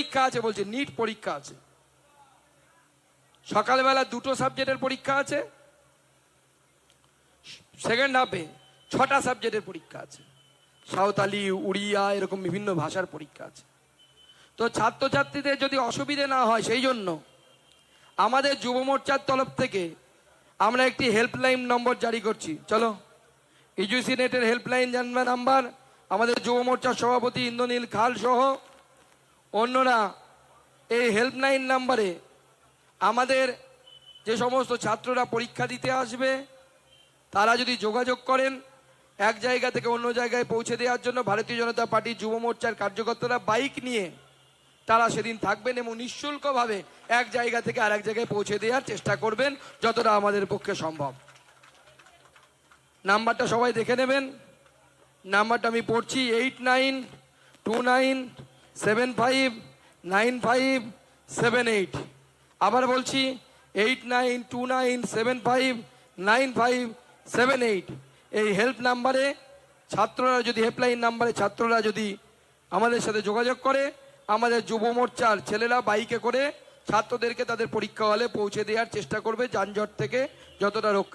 পরীক্ষা আছে, বলছে নিট পরীক্ষা আছে। সকালবেলা দুটো সাবজেক্টের পরীক্ষা আছে সেকেন্ড হাফে ছটা সাবজেক্টের পরীক্ষা আছে। সাঁওতালি, উড়িয়া, এরকম বিভিন্ন ভাষার পরীক্ষা আছে। তো ছাত্রছাত্রীদের যদি অসুবিধে না হয়, সেই জন্য আমাদের যুব মোর্চার তরফ থেকে আমরা একটি হেল্পলাইন নম্বর জারি করছি। চলো ইউজিসি নেটের হেল্পলাইন জানবে নাম্বার আমাদের যুব মোর্চার সভাপতি ইন্দ্রনীল খাল সহ অন্যরা এই হেল্পলাইন নাম্বারে আমাদের যে সমস্ত ছাত্ররা পরীক্ষা দিতে আসবে, তারা যদি যোগাযোগ করেন, এক জায়গা থেকে অন্য জায়গায় পৌঁছে দেওয়ার জন্য ভারতীয় জনতা পার্টি যুব মোর্চার কার্যকর্তারা বাইক নিয়ে তারা সেদিন থাকবেন এবং নিঃশুল্কভাবে এক জায়গা থেকে আরেক জায়গায় পৌঁছে দেওয়ার চেষ্টা করবেন যতটা আমাদের পক্ষে সম্ভব। নাম্বারটা সবাই দেখে নেবেন। নাম্বারটা আমি পড়ছি eight nine two nine seven five nine five seven eight আবার বলছি eight nine two nine seven five nine five seven eight এই হেল্প নাম্বারে ছাত্ররা যদি হেল্পলাইন নাম্বারে ছাত্ররা যদি আমাদের সাথে যোগাযোগ করে, আমাদের যুব মোর্চার ছেলেরা বাইকে করে ছাত্রদেরকে তাদের পরীক্ষা হলে পৌঁছে দেওয়ার চেষ্টা করবে যানজট থেকে যতটা রক্ষা